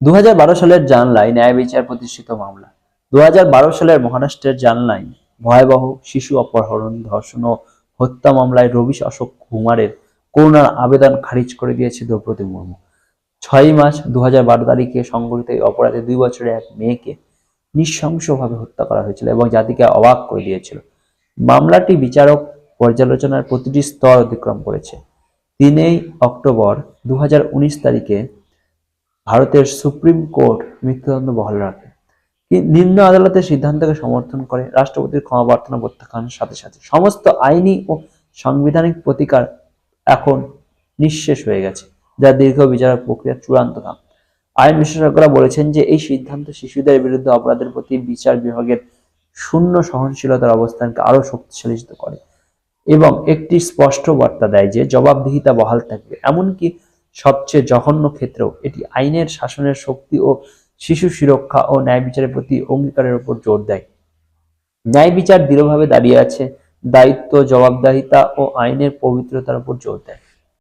দু হাজার বারো সালের জানলায় ন্যায় বিচার প্রতিষ্ঠিত মামলা। দু সালের মহারাষ্ট্রের জানলায় ভয়াবহ শিশু অপহরণ, ধর্ষণ ও হত্যা মামলায় রবি অশোক কুমারের করুণার আবেদন খারিজ করে দিয়েছে দ্রৌপদী মুর্মু। ছয়ই মার্চ দু তারিখে সংঘটিত এই অপরাধে দুই বছরের এক মেয়েকে নৃশংসভাবে হত্যা করা হয়েছিল এবং জাতিকে অবাক করে দিয়েছিল। মামলাটি বিচারক পর্যালোচনার প্রতিটি স্তর অতিক্রম করেছে। তিনই অক্টোবর দু হাজার উনিশ তারিখে ভারতের সুপ্রিম কোর্ট মৃত্যুদণ্ড বহাল রাখে। নিম্ন আদালতের সিদ্ধান্তকে সমর্থন করে রাষ্ট্রপতির ক্ষমা প্রার্থনা প্রত্যাখ্যানের সাথে সাথে। সমস্ত আইনি ও সাংবিধানিক প্রতিকার এখন নিঃশেষ হয়ে গেছে, যা দীর্ঘ বিচারক প্রক্রিয়ার চূড়ান্ত ধাপ। আইন বিশেষজ্ঞরা বলেছেন যে এই সিদ্ধান্ত শিশুদের বিরুদ্ধে অপরাধের প্রতি বিচার বিভাগের শূন্য সহনশীলতার অবস্থানকে আরও শক্তিশালিত করে এবং একটি স্পষ্ট বার্তা দেয় যে জবাবদিহিতা বহাল থাকবে। এমনকি সবচেয়ে জঘন্য ক্ষেত্র। এটি আইনের শাসনের শক্তি ও শিশু সুরক্ষা ও ন্যায় বিচারের প্রতি অঙ্গীকারের উপর জোর দেয়। ন্যায় বিচার দৃঢ়ভাবে দাঁড়িয়ে আছে, দায়িত্ব, জবাবদাহিতা ও আইনের পবিত্রতার উপর জোর দেয়।